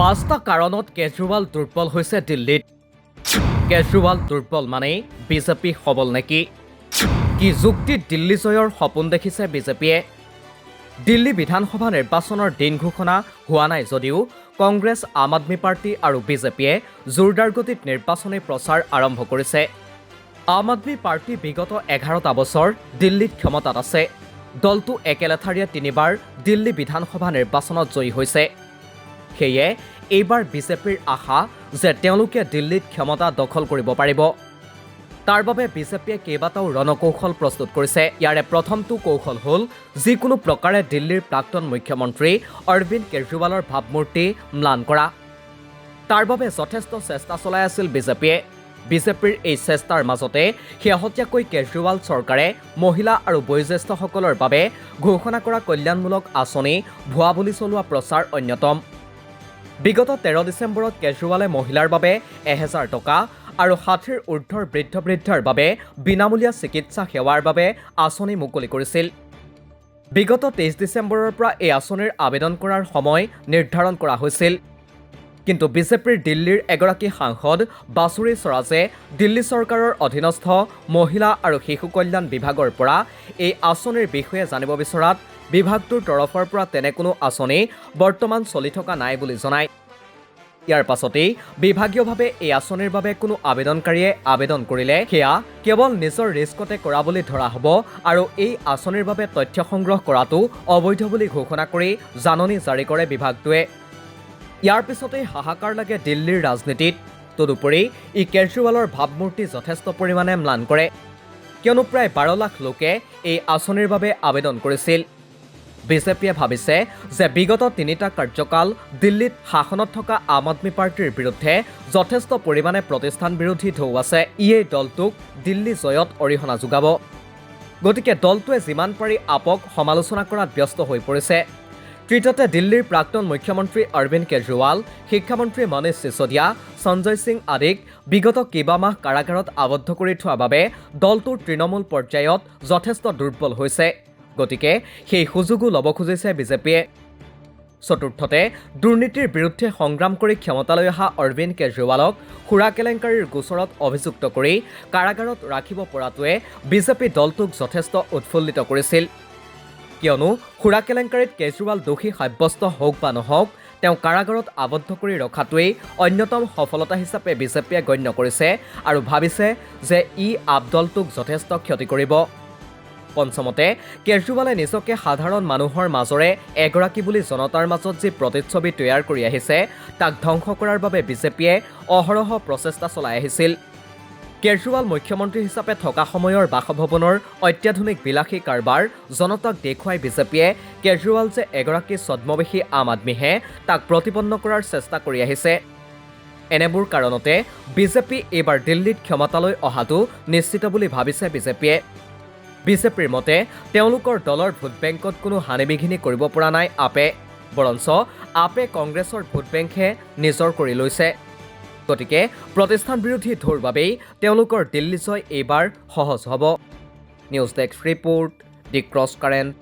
পাঁচটা কাৰণত কেজৰিৱাল দুৰ্বল হৈছে দিল্লীত। কেজৰিৱাল দুৰ্বল মানেই বিজেপি সবল নেকি? কি যুক্তিত দিল্লী জয়ৰ সপোন দেখিছে বিজেপিয়ে? দিল্লী বিধানসভা নিৰ্বাচনৰ দিন ঘোষণা হোৱা নাই যদিও কংগ্ৰেছ আম আদমী পাৰ্টি আৰু বিজেপিয়ে জোৰদাৰ গতিত নিৰ্বাচনী প্ৰচাৰ আৰম্ভ কৰিছে। আম আদমী পাৰ্টি বিগত এঘাৰটা বছৰ দিল্লীত ক্ষমতাত আছে। দলটো একেলেঠাৰিয়ে তিনিবাৰ দিল্লী বিধানসভা নিৰ্বাচনত জয়ী হৈছে। সেয়ে এইবাৰ বিজেপিৰ আশা যে তেওঁলোকে দিল্লীত ক্ষমতা দখল কৰিব পাৰিব। তাৰ বাবে বিজেপিয়ে কেইবাটাও ৰণকৌশল প্ৰস্তুত কৰিছে। ইয়াৰে প্ৰথমটো কৌশল হ'ল যিকোনো প্ৰকাৰে দিল্লীৰ প্ৰাক্তন মুখ্যমন্ত্ৰী অৰবিন্দ কেজৰিৱালৰ ভাৱমূৰ্তি ম্লান কৰা। তাৰ বাবে যথেষ্ট চেষ্টা চলাই আছিল বিজেপিয়ে। বিজেপিৰ এই চেষ্টাৰ মাজতে শেহতীয়াকৈ কেজৰিৱাল চৰকাৰে মহিলা আৰু বয়োজ্যেষ্ঠসকলৰ বাবে ঘোষণা কৰা কল্যাণমূলক আঁচনি ভুৱা বুলি চলোৱা প্ৰচাৰ অন্যতম। বিগত তেৰ ডিচেম্বৰত কেজৰিৱালে মহিলাৰ বাবে এহেজাৰ টকা আৰু ষাঠিৰ ঊৰ্ধৰ বৃদ্ধ বৃদ্ধাৰ বাবে বিনামূলীয়া চিকিৎসা সেৱাৰ বাবে আঁচনি মুকলি কৰিছিল। বিগত তেইছ ডিচেম্বৰৰ পৰা এই আঁচনিৰ আবেদন কৰাৰ সময় নিৰ্ধাৰণ কৰা হৈছিল। কিন্তু বিজেপিৰ দিল্লীৰ এগৰাকী সাংসদ বাসুৰী স্বৰাজে দিল্লী চৰকাৰৰ অধীনস্থ মহিলা আৰু শিশু কল্যাণ বিভাগৰ পৰা এই আঁচনিৰ বিষয়ে জানিব বিচৰাত বিভাগটোৰ তৰফৰ পৰা তেনে কোনো আঁচনি বৰ্তমান চলি থকা নাই বুলি জনায়। ইয়াৰ পাছতেই বিভাগীয়ভাৱে এই আঁচনিৰ বাবে কোনো আবেদনকাৰীয়ে আবেদন কৰিলে সেয়া কেৱল নিজৰ ৰিস্কতে কৰা বুলি ধৰা হ'ব আৰু এই আঁচনিৰ বাবে তথ্য সংগ্ৰহ কৰাটো অবৈধ বুলি ঘোষণা কৰি জাননী জাৰি কৰে বিভাগটোৱে। ইয়াৰ পিছতেই হাহাকাৰ লাগে দিল্লীৰ ৰাজনীতিত। তদুপৰি ই কেজৰিৱালৰ ভাৱমূৰ্তি যথেষ্ট পৰিমাণে ম্লান কৰে। কিয়নো প্ৰায় বাৰ লাখ লোকে এই আঁচনিৰ বাবে আবেদন কৰিছিল। বিজেপিয়ে ভাবিছে যে বিগত তিনিটা কাৰ্যকাল দিল্লীত শাসনত থকা আম আদমী পাৰ্টীৰ বিৰুদ্ধে যথেষ্ট পৰিমাণে প্ৰতিষ্ঠান বিৰোধী ঢৌ আছে। ইয়েই দলটোক দিল্লী জয়ত অৰিহণা যোগাব। গতিকে দলটোৱে যিমান পাৰি আপক সমালোচনা কৰাত ব্যস্ত হৈ পৰিছে। তৃতীয়তে দিল্লীৰ প্ৰাক্তন মুখ্যমন্ত্ৰী অৰবিন্দ কেজৰিৱাল, শিক্ষামন্ত্ৰী মনীষ চিচোদিয়া সঞ্জয় সিং আদিক বিগত কেইবামাহ কাৰাগাৰত আবদ্ধ কৰি থোৱা বাবে দলটোৰ তৃণমূল পৰ্যায়ত যথেষ্ট দুৰ্বল হৈছে। গতিকে সেই সুযোগো ল'ব খুজিছে বিজেপিয়ে। চতুৰ্থতে দুৰ্নীতিৰ বিৰুদ্ধে সংগ্ৰাম কৰি ক্ষমতালৈ অহা অৰবিন্দ কেজৰিৱালক সুৰা কেলেংকাৰীৰ গোচৰত অভিযুক্ত কৰি কাৰাগাৰত ৰাখিব পৰাটোৱে বিজেপি দলটোক যথেষ্ট উৎফুল্লিত কৰিছিল। কিয়নো সুৰা কেলেংকাৰীত কেজৰিৱাল দোষী সাব্যস্ত হওক বা নহওক তেওঁ কাৰাগাৰত আবদ্ধ কৰি ৰখাটোৱেই অন্যতম সফলতা হিচাপে বিজেপিয়ে গণ্য কৰিছে আৰু ভাবিছে যে ই আপ দলটোক যথেষ্ট ক্ষতি কৰিব। পঞ্চমতে কেজৰিৱালে নিজকে সাধাৰণ মানুহৰ মাজৰে এগৰাকী বুলি জনতাৰ মাজত যি প্ৰতিচ্ছবি তৈয়াৰ কৰি আহিছে তাক ধ্বংস কৰাৰ বাবে বিজেপিয়ে অহৰহ প্ৰচেষ্টা চলাই আহিছিল। কেজৰিৱাল মুখ্যমন্ত্ৰী হিচাপে থকা সময়ৰ বাসভৱনৰ অত্যাধুনিক বিলাসী কাৰবাৰ জনতাক দেখুৱাই বিজেপিয়ে কেজৰিৱাল যে এগৰাকী ছদ্মবেশী আম আদমীহে তাক প্ৰতিপন্ন কৰাৰ চেষ্টা কৰি আহিছে। এনেবোৰ কাৰণতে বিজেপি এইবাৰ দিল্লীত ক্ষমতালৈ অহাটো নিশ্চিত বুলি ভাবিছে বিজেপিয়ে। বিজেপিৰ মতে তেওঁলোকৰ দলৰ ভোট বেংকত কোনো হানি বিঘিনি কৰিব পৰা নাই আপে বৰঞ্চ আপে কংগ্ৰেছৰ ভোট বেংকহে নিজৰ কৰি লৈছে। গতিকে প্ৰতিষ্ঠান বিৰোধী ঢৌৰ বাবেই তেওঁলোকৰ দিল্লী জয় এইবাৰ সহজ হ'ব। News desk report the cross current.